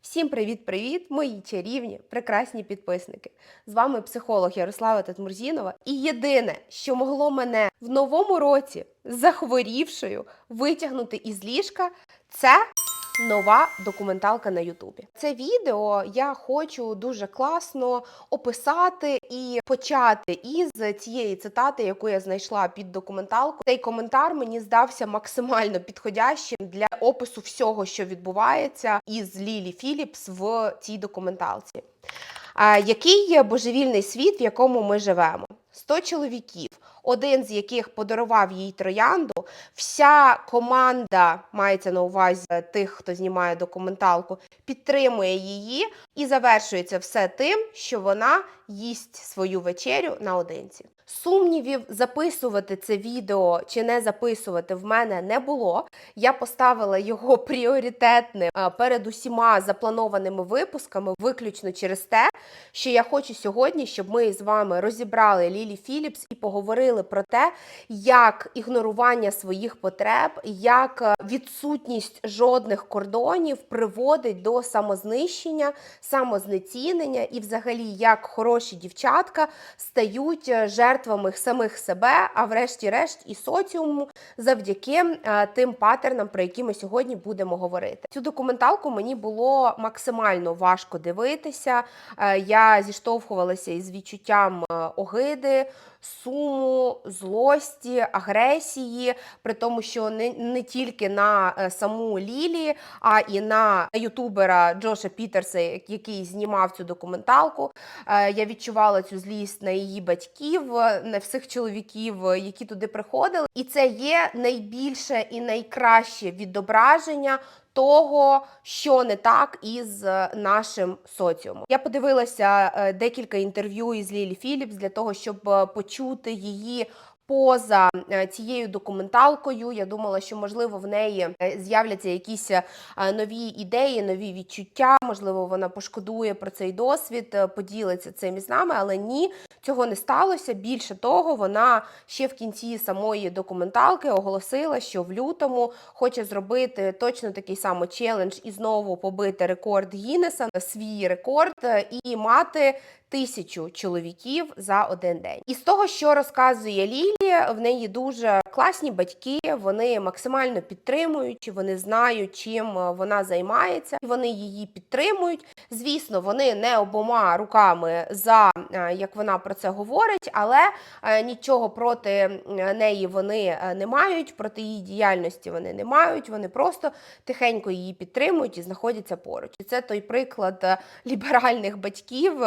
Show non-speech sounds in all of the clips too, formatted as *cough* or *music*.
Всім привіт-привіт, мої чарівні, прекрасні підписники. З вами психолог Ярослава Татмурзінова. І єдине, що могло мене в новому році захворівшою витягнути із ліжка, це нова документалка на Ютубі. Це відео я хочу дуже класно описати і почати із цієї цитати, яку я знайшла під документалку. Цей коментар мені здався максимально підходящим для опису всього, що відбувається із Лілі Філіпс в цій документалці. Який є божевільний світ, в якому ми живемо? 100 чоловіків, один з яких подарував їй троянду. Вся команда мається на увазі тих, хто знімає документалку, підтримує її, і завершується все тим, що вона їсть свою вечерю наодинці. Сумнівів записувати це відео чи не записувати в мене не було. Я поставила його *laughs* пріоритетним перед усіма запланованими випусками, виключно через те, що я хочу сьогодні, щоб ми з вами розібрали Лілі Філіпс і поговорили про те, як ігнорування своїх потреб, як е, відсутність жодних кордонів приводить до самознищення, самознецінення, і взагалі як хороші дівчатка стають е, жертвами самих себе, а врешті-решт і соціуму завдяки е, тим патернам, про які ми сьогодні будемо говорити. Цю документалку мені було максимально важко дивитися. Я зіштовхувалася із відчуттям огиди. Суму, злості, агресії, при тому, що не, не тільки на е, саму Лілі, а і на ютубера Джоша Пітерса, який знімав цю документалку. Е, Я відчувала цю злість на її батьків, е, на всіх чоловіків, які туди приходили. І це є найбільше і найкраще відображення того, що не так із е, нашим соціумом. Я подивилася е, декілька інтерв'ю із Лілі Філіпс для того, щоб е, почути її. Поза е, цією документалкою я думала, що можливо в неї е, з'являться якісь е, нові ідеї, нові відчуття. Можливо, вона пошкодує про цей досвід, поділиться цим із нами, але ні, цього не сталося. Більше того, вона ще в кінці самої документалки оголосила, що в лютому хоче зробити точно такий самий челендж і знову побити рекорд Гіннеса, свій рекорд і мати тисячу чоловіків за один день. І з того, що розказує Лілі, в неї дуже класні батьки, вони максимально підтримують, вони знають, чим е, вона займається, і вони її підтримують. Звісно, вони не обома руками за е, як вона про це говорить, але е, нічого проти неї вони не мають, проти її діяльності вони не мають. Вони просто тихенько її підтримують і знаходяться поруч. І це той приклад ліберальних батьків,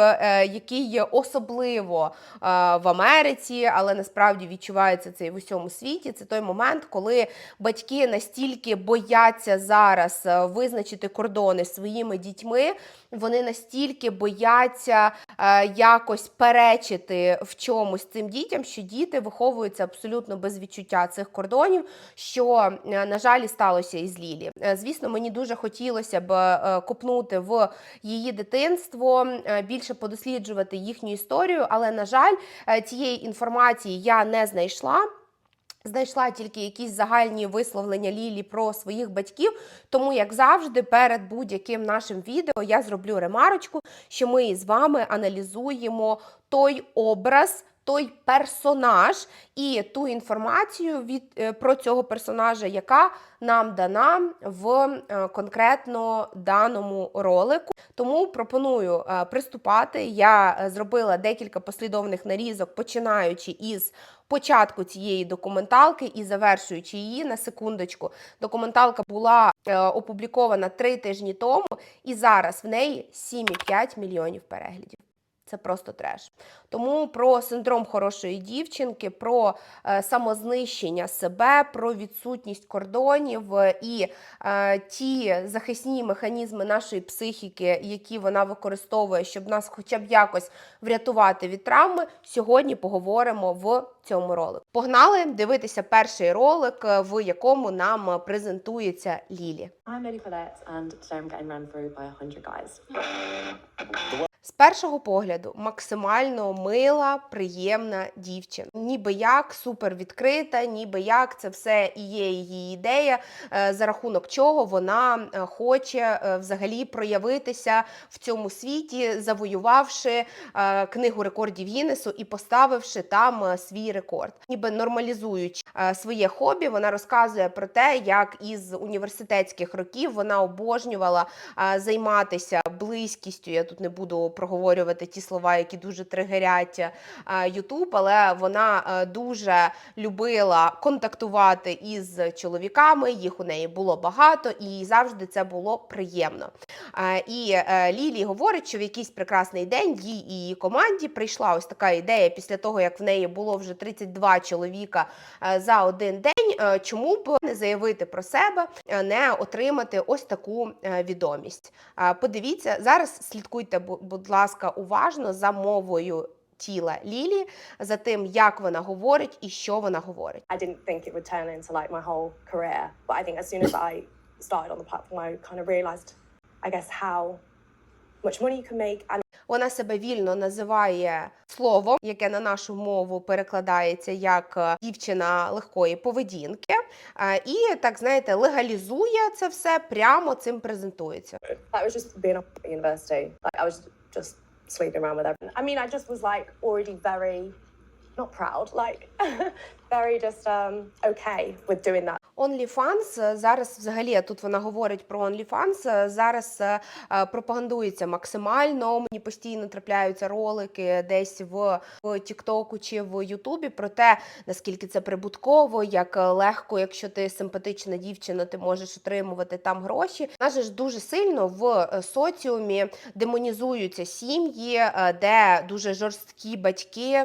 який є особливо е, в Америці, але насправді відчувається це і в усьому світі. Це той момент, коли батьки настільки бояться зараз е, визначити кордони своїми дітьми, вони настільки бояться е, якось перечити в чомусь цим дітям, що діти виховуються абсолютно без відчуття цих кордонів, що, е, на жаль, і сталося із Лілі. Е, Звісно, мені дуже хотілося б копнути в її дитинство, більше подосліджувати їхню історію, але, на жаль, цієї інформації я не знайшла. Знайшла тільки якісь загальні висловлення Лілі про своїх батьків. Тому, як завжди, перед будь-яким нашим відео я зроблю ремарочку, що ми з вами аналізуємо той образ. Той персонаж і ту інформацію від е, про цього персонажа, яка нам дана в е, конкретно даному ролику. Тому пропоную е, приступати. Я зробила декілька послідовних нарізок, починаючи із початку цієї документалки і завершуючи її на секундочку. Документалка була опублікована три тижні тому, і зараз в неї 7,5 мільйонів переглядів. Це просто треш. Тому про синдром хорошої дівчинки, про е, самознищення себе, про відсутність кордонів е, і е, ті захисні механізми нашої психіки, які вона використовує, щоб нас хоча б якось врятувати від травми, сьогодні поговоримо в цьому ролику. Погнали дивитися перший ролик, е, в якому нам презентується Лілі. I'm Eddie Paulette, and today I'm getting run through by 100 guys. З першого погляду максимально мила, приємна дівчина. Ніби як супер відкрита, ніби як це все і є її ідея, е, за рахунок чого вона е, хоче е, взагалі проявитися в цьому світі, завоювавши книгу рекордів Гіннесу і поставивши там свій рекорд. Ніби нормалізуючи своє хобі, вона розказує про те, як із університетських років вона обожнювала займатися близькістю. Я тут не буду проговорювати ті слова, які дуже тригерять Ютуб, але вона е, дуже любила контактувати із чоловіками. Їх у неї було багато, і завжди це було приємно. Е, І е, Лілі говорить, що в якийсь прекрасний день їй і її команді прийшла ось така ідея після того, як в неї було вже 32 чоловіка е, за один день. Е, Чому б не заявити про себе, е, не отримати ось таку е, відомість? Подивіться зараз, слідкуйте, будь ласка, уважно за мовою тіла Лілі, за тим, як вона говорить і що вона говорить. I didn't think it would turn into like my whole career. But I think as soon as I started on the platform, I kind of realized, I guess, how much money you can make and Вона себе вільно називає словом, яке на нашу мову перекладається як е, дівчина легкої поведінки, і так знаєте, легалізує це все прямо цим презентується. that was just being at university. Like I was just sleeping around with everyone. I mean, I just was like already very not proud, like *laughs* very just um okay with doing that. OnlyFans е, зараз взагалі тут вона говорить про OnlyFans, е, зараз е, пропагандується максимально. Мені постійно трапляються ролики десь в, Тіктоку чи в Ютубі про те, наскільки це прибутково, як легко, якщо ти симпатична дівчина, ти можеш отримувати там гроші. У нас же ж дуже сильно в соціумі демонізуються сім'ї, де дуже жорсткі батьки,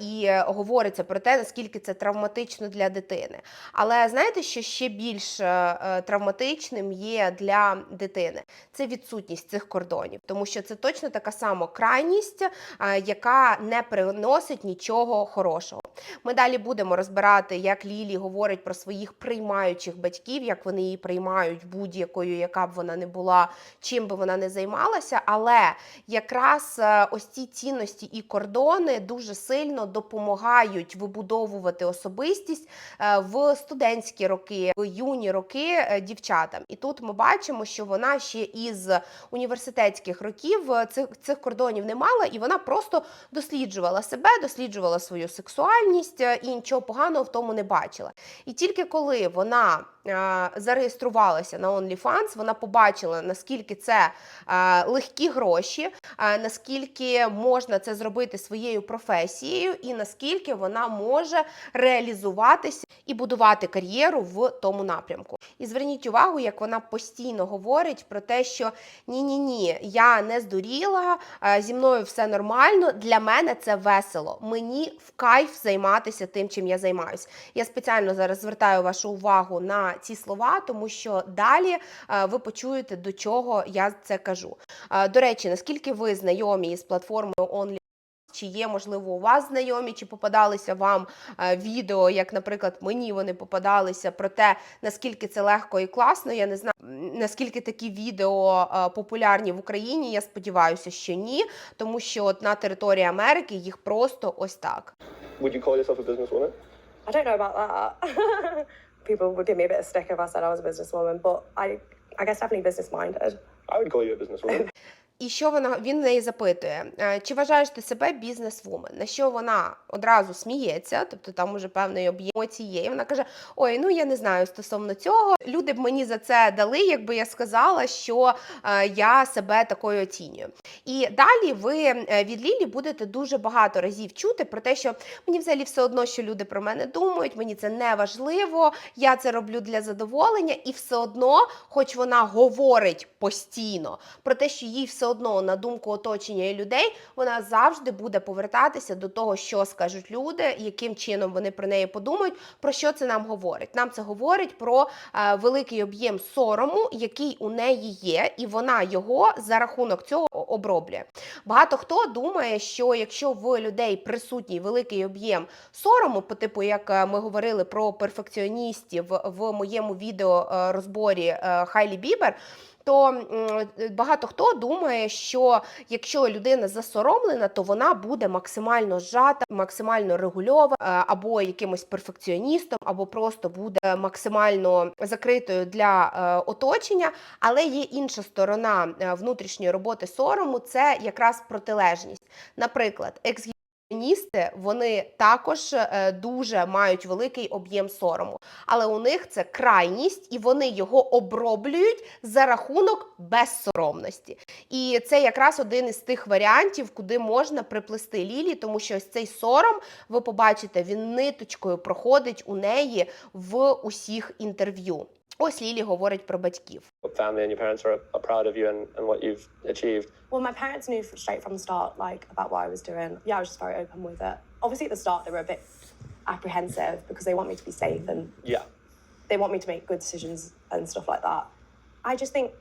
і говориться про те, наскільки це травматично для дитини. Але знаєте, що ще більш е, е, травматичним є для дитини? Це відсутність цих кордонів, тому що це точно така сама крайність, е, яка не приносить нічого хорошого. Ми далі будемо розбирати, як Лілі говорить про своїх приймаючих батьків, як вони її приймають будь-якою, яка б вона не була, чим би вона не займалася. Але якраз е, ось ці цінності і кордони дуже сильно допомагають вибудовувати особистість е, в студентські роки, в юні роки е, дівчатам. І тут ми бачимо, що вона ще із університетських років цих, цих кордонів не мала, і вона просто досліджувала себе, досліджувала свою сексуальність е, і нічого поганого в тому не бачила. І тільки коли вона е, зареєструвалася на OnlyFans, вона побачила, наскільки це е, легкі гроші, наскільки можна це зробити своєю професією, і наскільки вона може реалізуватися і будувати кар'єру в тому напрямку. І зверніть увагу, як вона постійно говорить про те, що ні, ні, я не здуріла, зі мною все нормально. Для мене це весело. Мені в кайф займатися тим, чим я займаюся. Я спеціально зараз звертаю вашу увагу на ці слова, тому що далі е, ви почуєте, до чого я це кажу. Е, До речі, наскільки ви знайомі з платформою OnlyFans, чи є, можливо, у вас знайомі, чи попадалися вам е, відео, як, наприклад, мені вони попадалися про те, наскільки це легко і класно. Я не знаю, наскільки такі відео популярні в Україні. Я сподіваюся, що ні, тому що от на території Америки їх просто ось так. Would you call yourself a businesswoman? I don't know about that. *laughs* People would give me a bit of stick if I said I was a businesswoman, but I I guess definitely business minded. I would call you a businesswoman. *laughs* І що вона він в неї запитує, е, чи вважаєш ти себе бізнес-вумен? На що вона одразу сміється, тобто там уже певний об'єм емоцій є. І вона каже: Ой, ну я не знаю стосовно цього. Люди б мені за це дали, якби я сказала, що е, я себе такою оцінюю. І далі ви е, від Лілі будете дуже багато разів чути про те, що мені взагалі все одно, що люди про мене думають, мені це не важливо, я це роблю для задоволення, і все одно, хоч вона говорить постійно про те, що їй все одно на думку оточення і людей, вона завжди буде повертатися до того, що скажуть люди, яким чином вони про неї подумають, про що це нам говорить. Нам це говорить про е, великий об'єм сорому, який у неї є, і вона його за рахунок цього оброблює. Багато хто думає, що якщо в людей присутній великий об'єм сорому, по типу, як е, ми говорили про перфекціоністів в моєму відео е, розборі е, Хайлі Бібер. То багато хто думає, що якщо людина засоромлена, то вона буде максимально зжата, максимально регульована, е, або якимось перфекціоністом, або просто буде максимально закритою для е, оточення. Але є інша сторона е, внутрішньої роботи сорому це якраз протилежність. Наприклад, ексгібіціоністи, вони також е, дуже мають великий об'єм сорому, але у них це крайність, і вони його оброблюють за рахунок безсоромності. І це якраз один із тих варіантів, куди можна приплести Лілі, тому що ось цей сором, ви побачите, він ниточкою проходить у неї в усіх інтерв'ю. Ось Лілі говорить про батьків. What family and your parents are, are proud of you and, and what you've achieved. Well, my parents knew f- straight from the start, like about what I was doing. Yeah, I was just very open with it. Obviously, at the start, they were a bit apprehensive because they want me to be safe and Yeah. they want me to make good decisions and stuff like that. I just think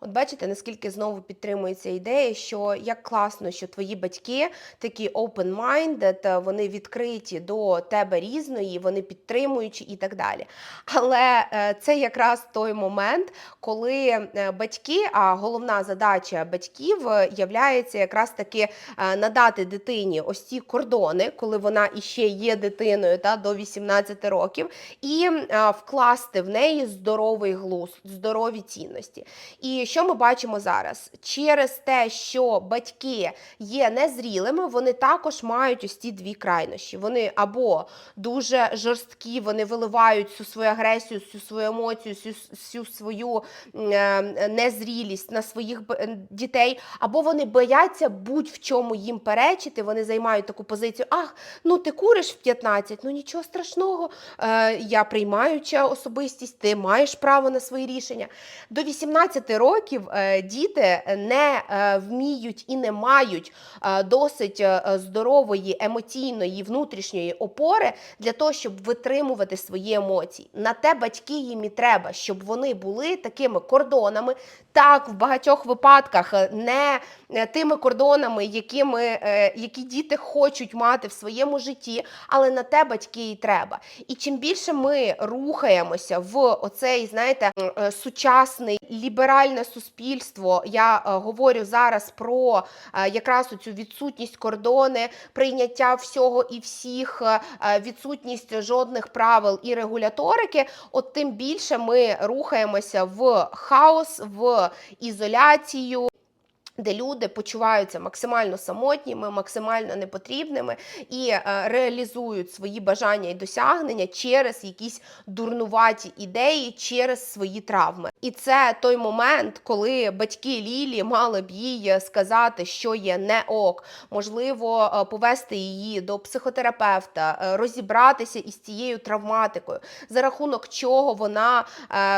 От бачите, наскільки знову підтримується ідея, що як класно, що твої батьки такі open-minded, вони відкриті до тебе різної, вони підтримуючі і так далі. Але е, це якраз той момент, коли е, батьки, а головна задача батьків е, являється якраз таки надати дитині ось ці кордони, коли вона іще є дитиною та до 18 років, і вкласти в неї здоровий глузд, здорові цінності. І що ми бачимо зараз? Через те, що батьки є незрілими, вони також мають ось ці дві крайнощі. Вони або дуже жорсткі, вони виливають всю свою агресію, всю свою емоцію, всю, всю свою е, незрілість на своїх дітей, або вони бояться будь-в чому їм перечити. Вони займають таку позицію: ах, ну ти куриш в 15, ну нічого страшного, е, я приймаюча особистість, ти маєш право на свої рішення. До 18 років е, діти не е, вміють і не мають е, досить здорової емоційної внутрішньої опори для того, щоб витримувати свої емоції. На те батьки їм і треба, щоб вони були такими кордонами. Так, в багатьох випадках не тими кордонами, якими, е, які діти хочуть мати в своєму житті, але на те батьки і треба. І чим більше ми рухаємося в оцей, знаєте, сучасний ліберальне суспільство, я е, говорю зараз про е, якраз цю відсутність кордони, прийняття всього і всіх, е, відсутність жодних правил і регуляторики, от тим більше ми рухаємося в хаос, в ізоляцію. Де люди почуваються максимально самотніми, максимально непотрібними і е, реалізують свої бажання і досягнення через якісь дурнуваті ідеї, через свої травми. І це той момент, коли батьки Лілі мали б їй сказати, що є не ок, можливо, е, повести її до психотерапевта, е, розібратися із цією травматикою, за рахунок чого вона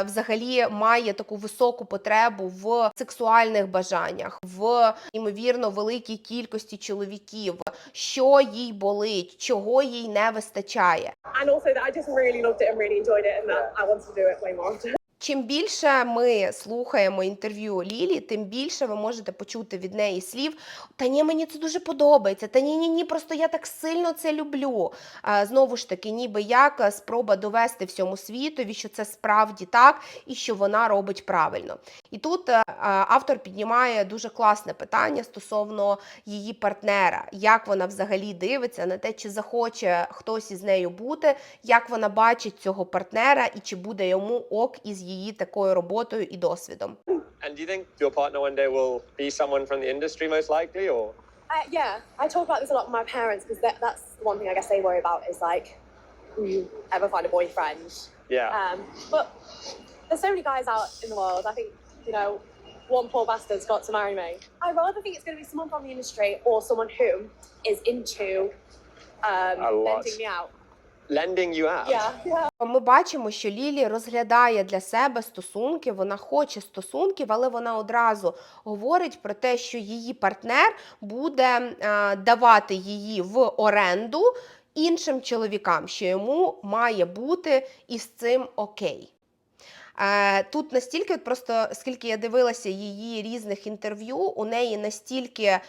взагалі має таку високу потребу в сексуальних бажаннях, в ймовірно великій кількості чоловіків, що їй болить, чого їй не вистачає. and also that I just really loved it and really enjoyed it and that I want to do it way more often. Чим більше ми слухаємо інтерв'ю Лілі, тим більше ви можете почути від неї слів. Та ні, мені це дуже подобається. Та ні, ні, ні, просто я так сильно це люблю. А, Знову ж таки, ніби як е, спроба довести всьому світові, що це справді так і що вона робить правильно. І тут е, а, автор піднімає дуже класне питання стосовно її партнера, як вона взагалі дивиться на те, чи захоче хтось із нею бути, як вона бачить цього партнера і чи буде йому ок із її такою роботою і досвідом. And do you think your partner one day will be someone from the industry most likely or? Uh, yeah, I talk about this a lot with my parents because that, that's the one thing I guess they worry about is like, will you ever find a boyfriend? Yeah. Um, but there's so many guys out in the world. I think, you know, one poor bastard's got to marry me. I rather think it's going to be someone from the industry or someone who is into um, A lot. lending me out. Lending you out? Yeah, yeah. Ми бачимо, що Лілі розглядає для себе стосунки, вона хоче стосунків, але вона одразу говорить про те, що її партнер буде а, давати її в оренду іншим чоловікам, що йому має бути із цим окей. Е, Тут настільки, от просто скільки я дивилася її різних інтерв'ю, у неї настільки е,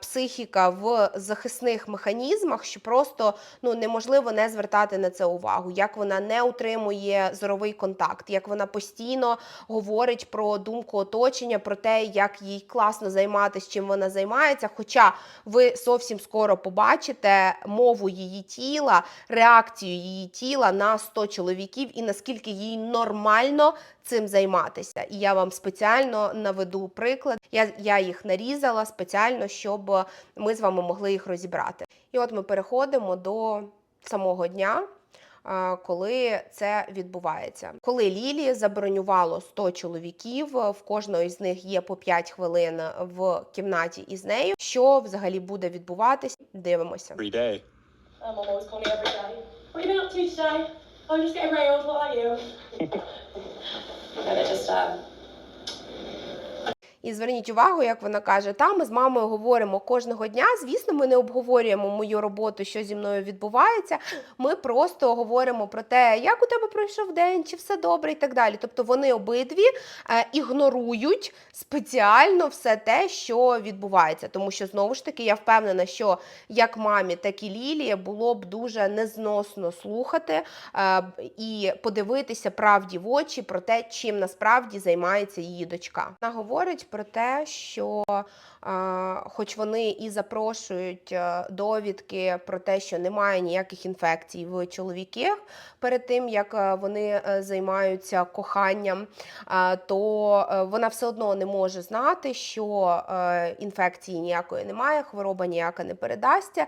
психіка в захисних механізмах, що просто ну неможливо не звертати на це увагу. Як вона не утримує зоровий контакт, як вона постійно говорить про думку оточення, про те, як їй класно займатися, чим вона займається. Хоча ви зовсім скоро побачите мову її тіла, реакцію її тіла на 100 чоловіків і наскільки їй нормально цим займатися. І я вам спеціально наведу приклад. Я, я їх нарізала спеціально, щоб ми з вами могли їх розібрати. І от ми переходимо до самого дня. Коли це відбувається, коли Лілі забронювало 100 чоловіків, в кожного із них є по 5 хвилин в кімнаті із нею. Що взагалі буде відбуватись? Дивимося. Every day. My mum I'm just getting railed. What are you? *laughs* and it just um, І зверніть увагу, як вона каже: та ми з мамою говоримо кожного дня. Звісно, ми не обговорюємо мою роботу, що зі мною відбувається. Ми просто говоримо про те, як у тебе пройшов день, чи все добре, і так далі. Тобто вони обидві е, ігнорують спеціально все те, що відбувається. Тому що знову ж таки я впевнена, що як мамі, так і Лілії було б дуже незносно слухати е, і подивитися правді в очі про те, чим насправді займається її дочка. Вона говорить про те, що хоч вони і запрошують е, довідки про те, що немає ніяких інфекцій в чоловіків перед тим, як е, вони е, займаються коханням, то вона все одно не може знати, що інфекції ніякої немає, хвороба ніяка не передасться,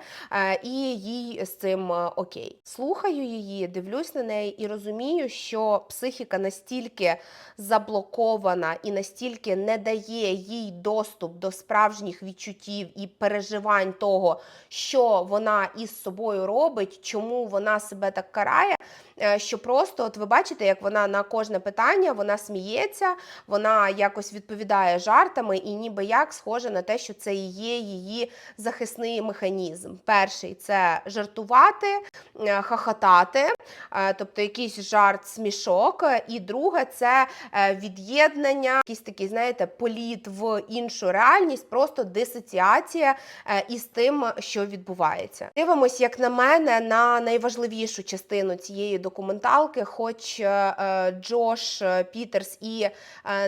і їй з цим окей. Слухаю її, дивлюсь на неї і розумію, що психіка настільки заблокована і настільки не дає їй доступ до справжніх відчуттів і переживань того, що вона із собою робить, чому вона себе так карає. е, Що просто, от ви бачите, як вона на кожне питання вона сміється, вона якось відповідає жартами, і ніби як схоже на те, що це і є її захисний механізм. Перший це жартувати, е, хахатати, е, тобто якийсь жарт, смішок. І друге це від'єднання, якийсь такий, знаєте, політ в іншу реальність, просто дисоціація е, із тим, що відбувається. Дивимось, як на мене, на найважливішу частину цієї документалки, хоч е, е, Джош Пітерс і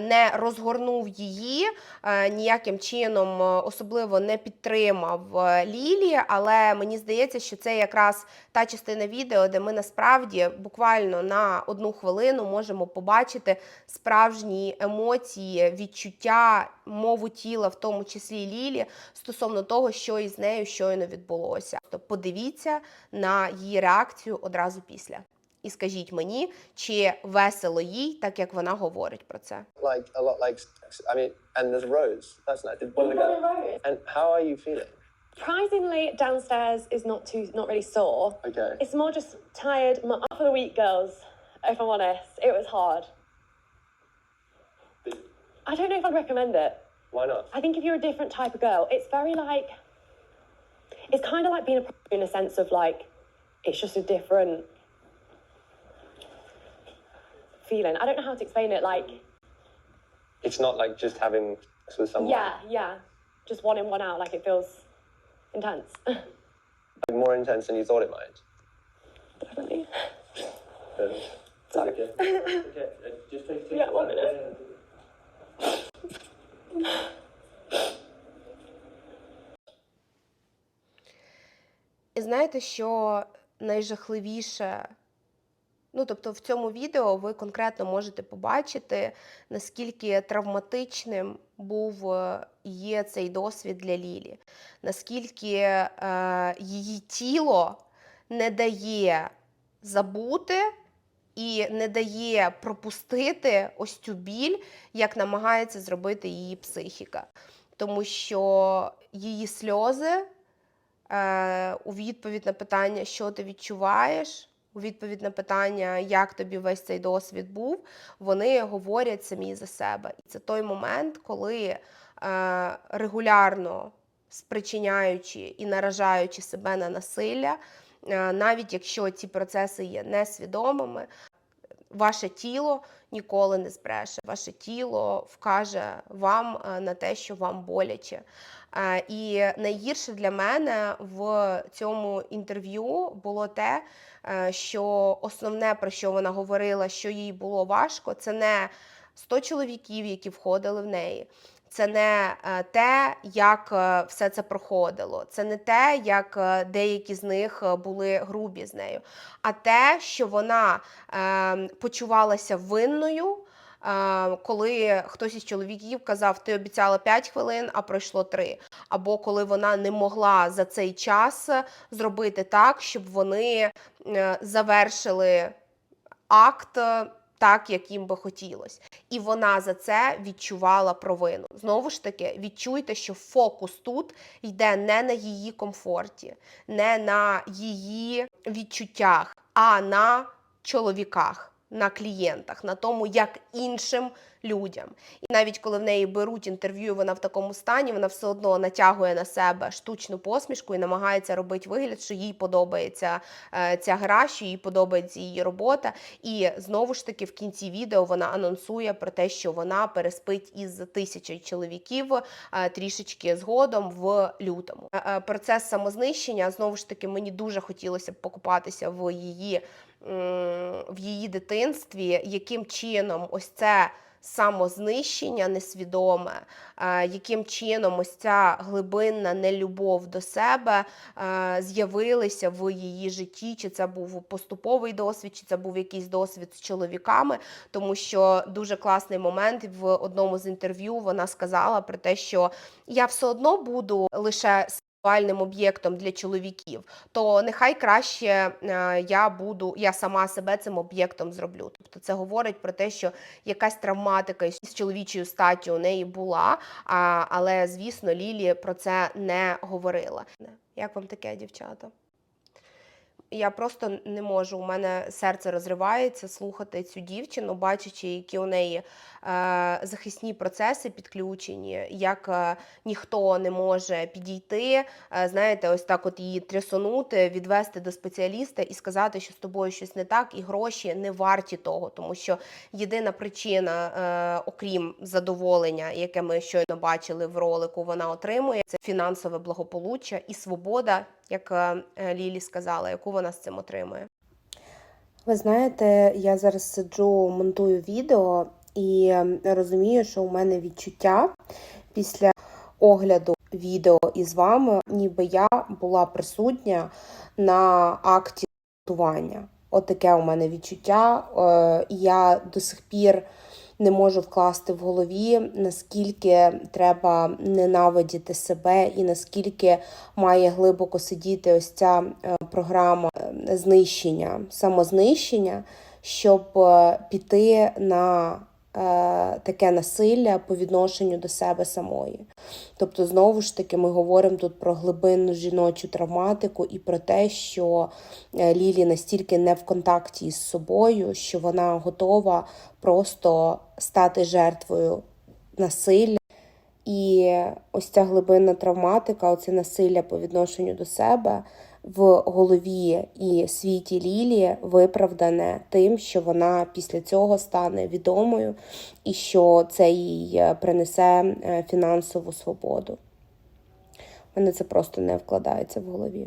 не розгорнув її, ніяким чином особливо не підтримав Лілі, але мені здається, що це якраз та частина відео, де ми насправді буквально на одну хвилину можемо побачити справжні емоції, відчуття, мову тіла, в тому числі Лілі, стосовно того, що із нею щойно відбулося. Тобто подивіться на її реакцію одразу після. І скажіть мені, чи весело їй, так як вона говорить про це. Like a lot, like I mean, and there's Rose. That's nice. Did one of the girls- Rose. And how are you feeling? Surprisingly, downstairs is not too, not really sore. Okay. It's more just tired. I'm up for the week, girls. If I'm honest, it was hard. I don't know if I'd recommend it. Why not? I think if you're a different type of girl, it's very like, it's kind of like being a pro in a sense of like, it's just a different feeling. I don't know how to explain it. Like, It's not like just having sex with someone. yeah, yeah, just one in, one out. Like it feels intense. *laughs* Like more intense than you thought it might. Definitely. Um, *laughs* Sorry. Okay. *laughs* okay. uh, Just take, take Yeah, one minute. І знаєте, що найжахливіше? Ну, тобто, в цьому відео ви конкретно можете побачити, наскільки травматичним був е, є цей досвід для Лілі, наскільки е, її тіло не дає забути і не дає пропустити ось цю біль, як намагається зробити її психіка. Тому що її сльози е, у відповідь на питання, що ти відчуваєш, у відповідь на питання, як тобі весь цей досвід був, вони говорять самі за себе. І це той момент, коли е, регулярно спричиняючи і наражаючи себе на насилля, навіть якщо ці процеси є несвідомими, Ваше тіло ніколи не збреше. Ваше тіло вкаже вам е, на те, що вам боляче. Е, І найгірше для мене в цьому інтерв'ю було те, е, що основне про що вона говорила, що їй було важко, це не 100 чоловіків, які входили в неї. Це не е, те, як е, все це проходило. Це не те, як е, деякі з них були грубі з нею, а те, що вона е, почувалася винною. Коли хтось із чоловіків казав, ти обіцяла 5 хвилин, а пройшло 3. Або коли вона не могла за цей час зробити так, щоб вони завершили акт так, як їм би хотілося. І вона за це відчувала провину. Знову ж таки, відчуйте, що фокус тут йде не на її комфорті, не на її відчуттях, а на чоловіках. На клієнтах, на тому, як іншим людям. І навіть коли в неї беруть інтерв'ю, вона в такому стані, вона все одно натягує на себе штучну посмішку і намагається робити вигляд, що їй подобається е, ця гра, що їй подобається її робота. І знову ж таки в кінці відео вона анонсує про те, що вона переспить із тисячою чоловіків е, трішечки згодом в лютому. Е, Процес самознищення знову ж таки мені дуже хотілося б покупатися в її в її дитинстві, яким чином ось це. Самознищення несвідоме, е, яким чином ось ця глибинна нелюбов до себе е, з'явилися в її житті, чи це був поступовий досвід, чи це був якийсь досвід з чоловіками, тому що дуже класний момент в одному з інтерв'ю вона сказала про те, що я все одно буду лише сексуальним об'єктом для чоловіків, то нехай краще е, я буду, я сама себе цим об'єктом зроблю. Тобто це говорить про те, що якась травматика з чоловічою статтю у неї була, але звісно, Лілі про це не говорила. Як вам таке, дівчата? Я просто не можу. У мене серце розривається слухати цю дівчину, бачачи, які у неї е, захисні процеси підключені, як е, ніхто не може підійти, е, знаєте, ось так от її трясонути, відвести до спеціаліста і сказати, що з тобою щось не так, і гроші не варті того, тому що єдина причина, е, окрім задоволення, яке ми щойно бачили в ролику, вона отримує це фінансове благополуччя і свобода, як е, е, Лілі сказала, яку вона з цим отримує. Ви знаєте, я зараз сиджу, монтую відео і ем, розумію, що у мене відчуття після огляду відео із вами, ніби я була присутня на акті готування. От таке у мене відчуття. Е, Я до сих пір не можу вкласти в голові, наскільки треба ненавидіти себе, і наскільки має глибоко сидіти ось ця е, програма е, знищення, самознищення, щоб е, піти на таке насилля по відношенню до себе самої. Тобто, знову ж таки, ми говоримо тут про глибинну жіночу травматику і про те, що е, Лілі настільки не в контакті із собою, що вона готова просто стати жертвою насилля. І ось ця глибинна травматика, оце насилля по відношенню до себе в голові і світі Лілі виправдане тим, що вона після цього стане відомою і що це їй е, принесе е, фінансову свободу. Мене це просто не вкладається в голові.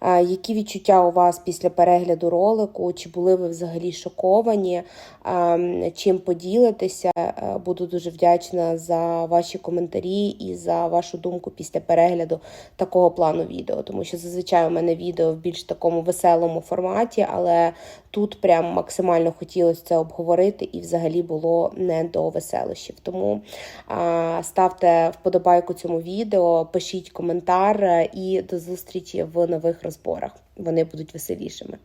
А, які відчуття у вас після перегляду ролику? Чи були ви взагалі шоковані? А, чим поділитеся? Е, Буду дуже вдячна за ваші коментарі і за вашу думку після перегляду такого плану відео. Тому що зазвичай у мене відео в більш такому веселому форматі, але тут прям максимально хотілося це обговорити і взагалі було не до веселощів. Тому а, ставте вподобайку цьому відео, пишіть коментар е, і до зустрічі в нових розборах. Вони будуть веселішими.